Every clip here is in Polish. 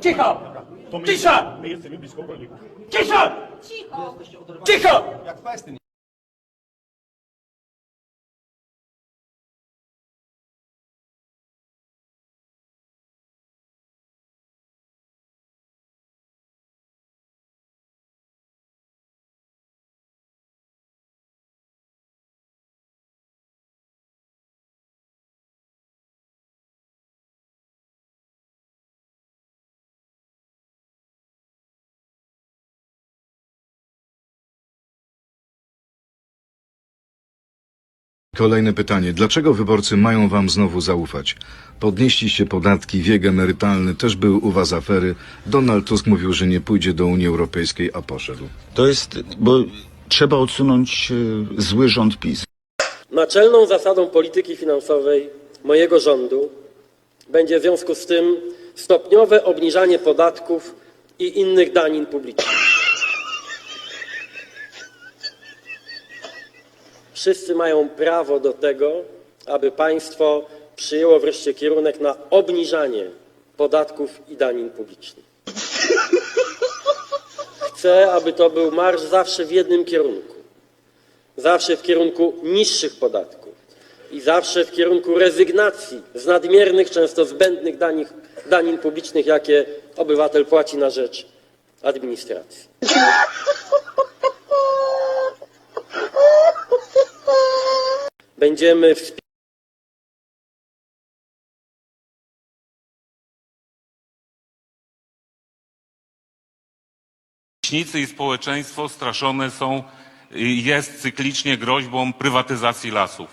Cicho! Cisza! My jesteśmy blisko rolników. Cicho! Cicho! Kolejne pytanie. Dlaczego wyborcy mają wam znowu zaufać? Podnieśliście podatki, wiek emerytalny, też były u was afery. Donald Tusk mówił, że nie pójdzie do Unii Europejskiej, a poszedł. To jest, bo trzeba odsunąć e, zły rząd PiS. Naczelną zasadą polityki finansowej mojego rządu będzie w związku z tym stopniowe obniżanie podatków i innych danin publicznych. Wszyscy mają prawo do tego, aby państwo przyjęło wreszcie kierunek na obniżanie podatków i danin publicznych. Chcę, aby to był marsz zawsze w jednym kierunku zawsze w kierunku niższych podatków i zawsze w kierunku rezygnacji z nadmiernych, często zbędnych danin, danin publicznych, jakie obywatel płaci na rzecz administracji. Będziemy Leśnicy i społeczeństwo straszone są, jest cyklicznie groźbą prywatyzacji lasów.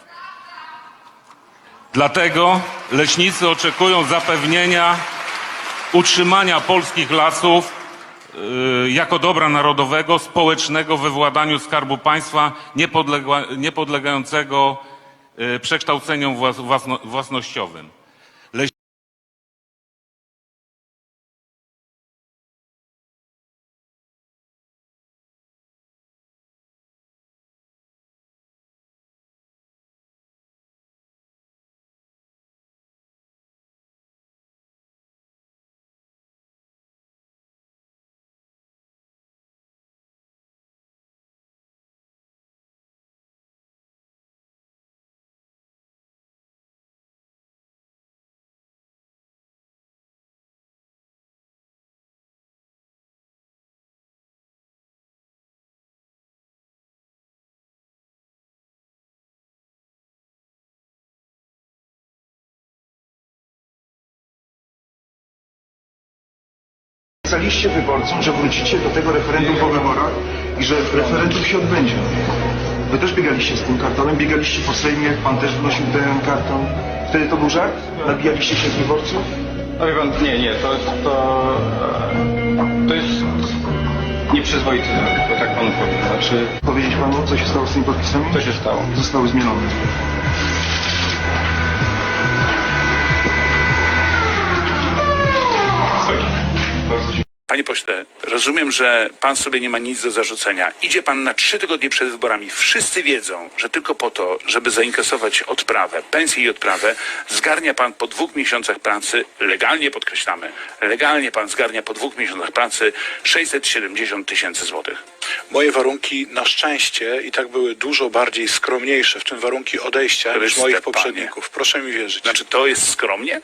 Dlatego leśnicy oczekują zapewnienia utrzymania polskich lasów y, jako dobra narodowego, społecznego we władaniu Skarbu Państwa, niepodlegającego przekształceniom włas, własno, własnościowym. Obiecaliście wyborcom, że wrócicie do tego referendum po wyborach i że referendum się odbędzie. Wy też biegaliście z tym kartonem, biegaliście po Sejmie, pan też wnosił ten karton. Wtedy to był żart? Nabijaliście się z wyborców? No wie pan, nie, nie, to, to, to jest nieprzyzwoity bo tak panu powiem. Znaczy, Powiedzieć panu, co się stało z tymi podpisami? co się stało? Zostały zmienione. Pośle, rozumiem, że pan sobie nie ma nic do zarzucenia. Idzie pan na trzy tygodnie przed wyborami. Wszyscy wiedzą, że tylko po to, żeby zainkasować odprawę, pensję i odprawę, zgarnia pan po dwóch miesiącach pracy, legalnie podkreślamy, legalnie pan zgarnia po dwóch miesiącach pracy 670 tysięcy złotych. Moje warunki na szczęście i tak były dużo bardziej skromniejsze, w tym warunki odejścia niż moich panie. poprzedników. Proszę mi wierzyć. Znaczy, to jest skromnie?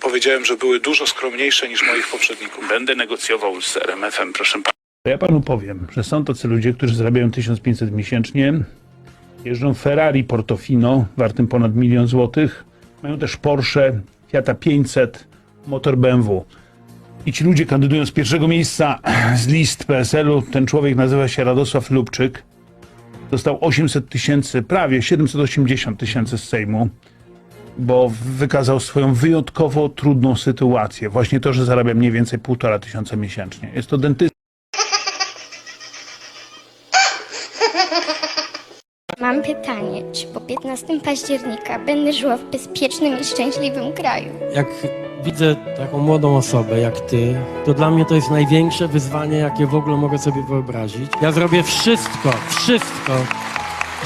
Powiedziałem, że były dużo skromniejsze niż moich poprzedników. Będę negocjował z RMF-em, proszę pana. To ja panu powiem, że są tacy ludzie, którzy zarabiają 1500 miesięcznie, jeżdżą Ferrari Portofino wartym ponad milion złotych, mają też Porsche, Fiata 500, motor BMW. I ci ludzie kandydują z pierwszego miejsca z list PSL-u. Ten człowiek nazywa się Radosław Lubczyk. Dostał 800 tysięcy, prawie 780 tysięcy z Sejmu, bo wykazał swoją wyjątkowo trudną sytuację. Właśnie to, że zarabia mniej więcej półtora tysiąca miesięcznie. Jest to dentysta. Mam pytanie, czy po 15 października będę żyła w bezpiecznym i szczęśliwym kraju? Jak widzę taką młodą osobę jak ty, to dla mnie to jest największe wyzwanie, jakie w ogóle mogę sobie wyobrazić. Ja zrobię wszystko, wszystko,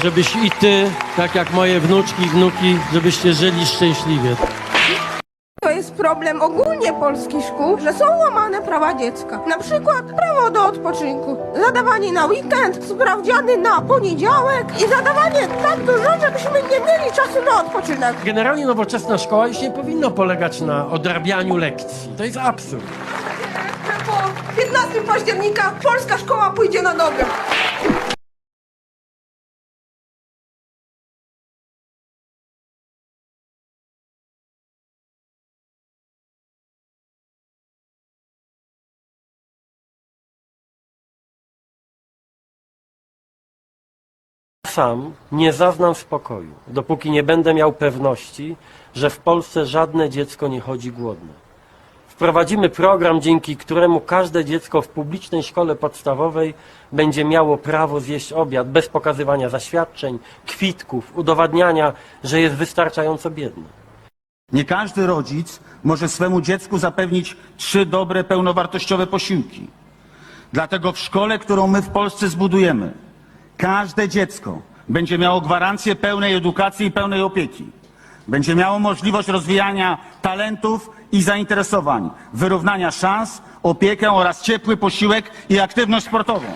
żebyś i ty, tak jak moje wnuczki i wnuki, żebyście żyli szczęśliwie. To jest problem ogólnie polskich szkół, że są łamane prawa dziecka. Na przykład prawo do odpoczynku, zadawanie na weekend, sprawdziany na poniedziałek i zadawanie tak dużo, żebyśmy nie mieli czasu na odpoczynek. Generalnie nowoczesna szkoła już nie powinna polegać na odrabianiu lekcji. To jest absurd. Po 15 października polska szkoła pójdzie na nogę. Sam nie zaznam spokoju, dopóki nie będę miał pewności, że w Polsce żadne dziecko nie chodzi głodne. Wprowadzimy program, dzięki któremu każde dziecko w publicznej szkole podstawowej będzie miało prawo zjeść obiad bez pokazywania zaświadczeń, kwitków, udowadniania, że jest wystarczająco biedny. Nie każdy rodzic może swemu dziecku zapewnić trzy dobre, pełnowartościowe posiłki. Dlatego w szkole, którą my w Polsce zbudujemy, każde dziecko będzie miało gwarancję pełnej edukacji i pełnej opieki. Będzie miało możliwość rozwijania talentów i zainteresowań, wyrównania szans, opiekę oraz ciepły posiłek i aktywność sportową.